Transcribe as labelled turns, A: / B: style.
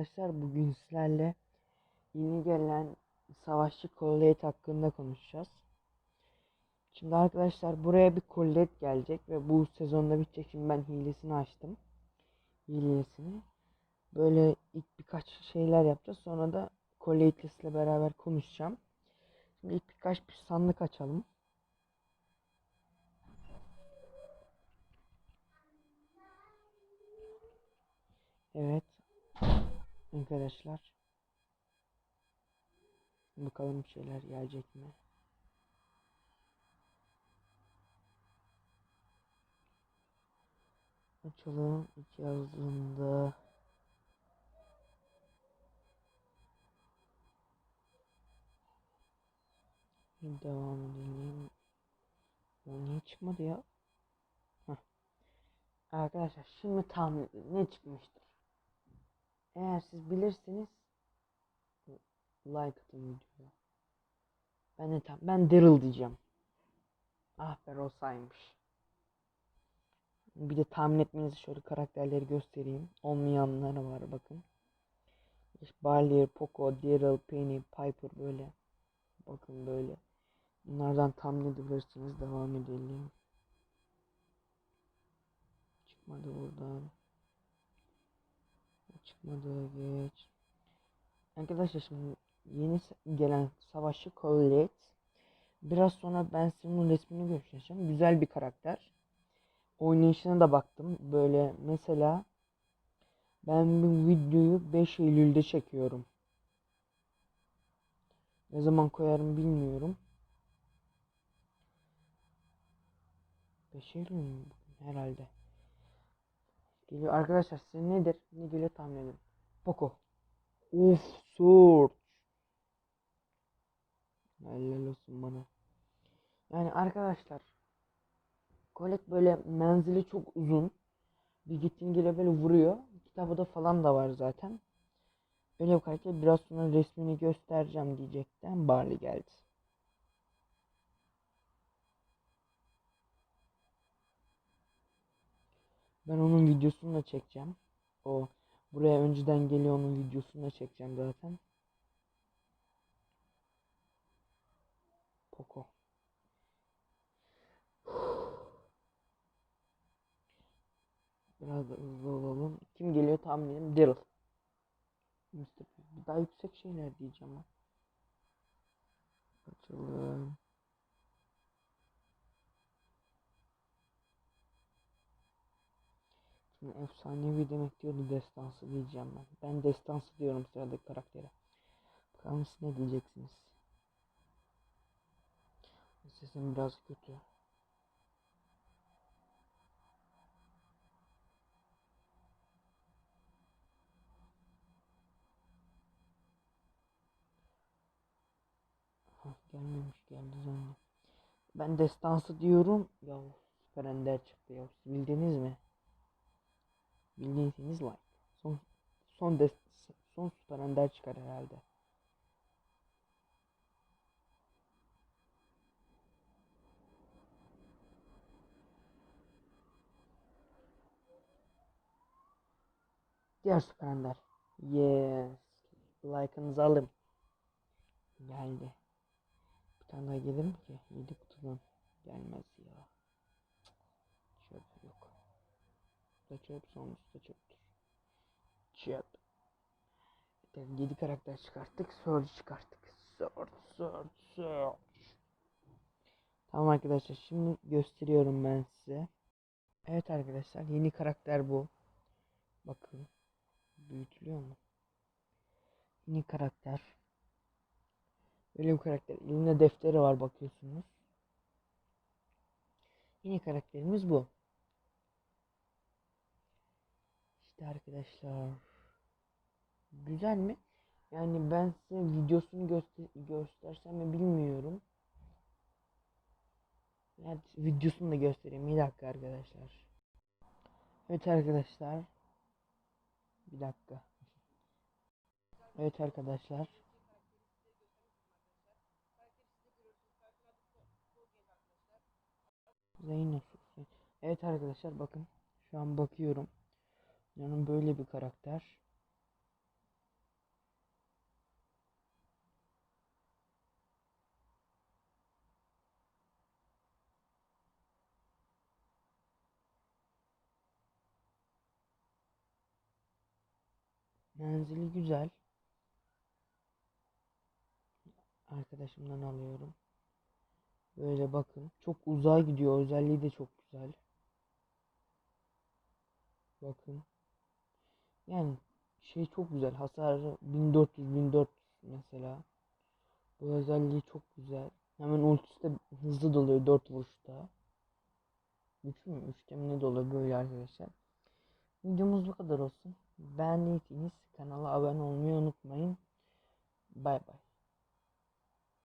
A: arkadaşlar bugün sizlerle yeni gelen savaşçı Colette hakkında konuşacağız. Şimdi arkadaşlar buraya bir Colette gelecek ve bu sezonda bitecek. Şimdi ben hilesini açtım. Hilesini. Böyle ilk birkaç şeyler yapacağız. Sonra da Colette ile beraber konuşacağım. Şimdi ilk birkaç bir sandık açalım. Evet. Arkadaşlar. Bakalım bir şeyler gelecek mi? Açalım. İki yazdığında. Bir devam edelim. O niye çıkmadı ya? Heh. Arkadaşlar şimdi tahmin edin ne çıkmıştır? Eğer siz bilirseniz like atın videoya. Ben de tam ben Daryl diyeceğim. Ah be Rosa'ymış. Bir de tahmin etmenizi şöyle karakterleri göstereyim. Olmayanları var bakın. İşte Barley, Poco, Daryl, Penny, Piper böyle. Bakın böyle. Bunlardan tahmin edebilirsiniz. Devam edelim. Çıkmadı buradan. Çıkmadı geç. Arkadaşlar şimdi yeni gelen savaşçı Colette. Biraz sonra ben size onun resmini göstereceğim. Güzel bir karakter. Oynayışına da baktım. Böyle mesela ben bu videoyu 5 Eylül'de çekiyorum. Ne zaman koyarım bilmiyorum. 5 Eylül mü? Herhalde. Geliyor arkadaşlar size nedir? Ne geliyor tahmin edin. Poco. Uf Surge. Helal olsun bana. Yani arkadaşlar Colette böyle menzili çok uzun. Bir gittiğin gele böyle vuruyor. Kitabı da falan da var zaten. Öyle bir karakter biraz sonra resmini göstereceğim diyecekten Barley geldi. Ben onun videosunu da çekeceğim. O buraya önceden geliyor onun videosunu da çekeceğim zaten. Poco. Biraz hızlı olalım. Kim geliyor tahmin edin. Daryl. Mr. Daha yüksek şeyler diyeceğim. Açalım. Şimdi efsanevi demek diyordu destansı diyeceğim ben. Ben destansı diyorum sıradaki karaktere. Bakalım siz ne diyeceksiniz. Sesim biraz kötü. Gelmemiş geldi zannet. Ben destansı diyorum. Ya süper ender çıktı ya. Bildiniz mi? Bildiyseniz like. Son son dest son süper ender çıkar herhalde. Diğer süper ender. Yes. Like'ınızı alın. Geldi. Bir tane daha gelir mi ki? 7 kutudan. Gelmez ya. Çöp yok. Da çöp sonrası da çöptür. Çöp. Evet, 7 karakter çıkarttık. Surge çıkarttık. Surge, Surge, Surge. Tamam arkadaşlar şimdi gösteriyorum ben size. Evet arkadaşlar yeni karakter bu. Bakın. Büyütülüyor mu? Yeni karakter. Bir karakter. Elinde defteri var bakıyorsunuz. Yeni karakterimiz bu. İşte arkadaşlar. Güzel mi? Yani ben size videosunu göster göstersem mi bilmiyorum. Evet, videosunu da göstereyim. Bir dakika arkadaşlar. Evet arkadaşlar. Bir dakika. Evet arkadaşlar. Zeynep. Evet arkadaşlar bakın. Şu an bakıyorum. Yani böyle bir karakter. Menzili güzel. Arkadaşımdan alıyorum. Böyle bakın. Çok uzağa gidiyor. Özelliği de çok güzel. Bakın. Yani şey çok güzel. Hasarı 1400-1400 mesela. Bu özelliği çok güzel. Hemen ultisi de hızlı doluyor 4 vuruşta. 3 mü? 3 ne doluyor böyle arkadaşlar. Videomuz bu kadar olsun. Beğendiyseniz kanala abone olmayı unutmayın. Bay bay.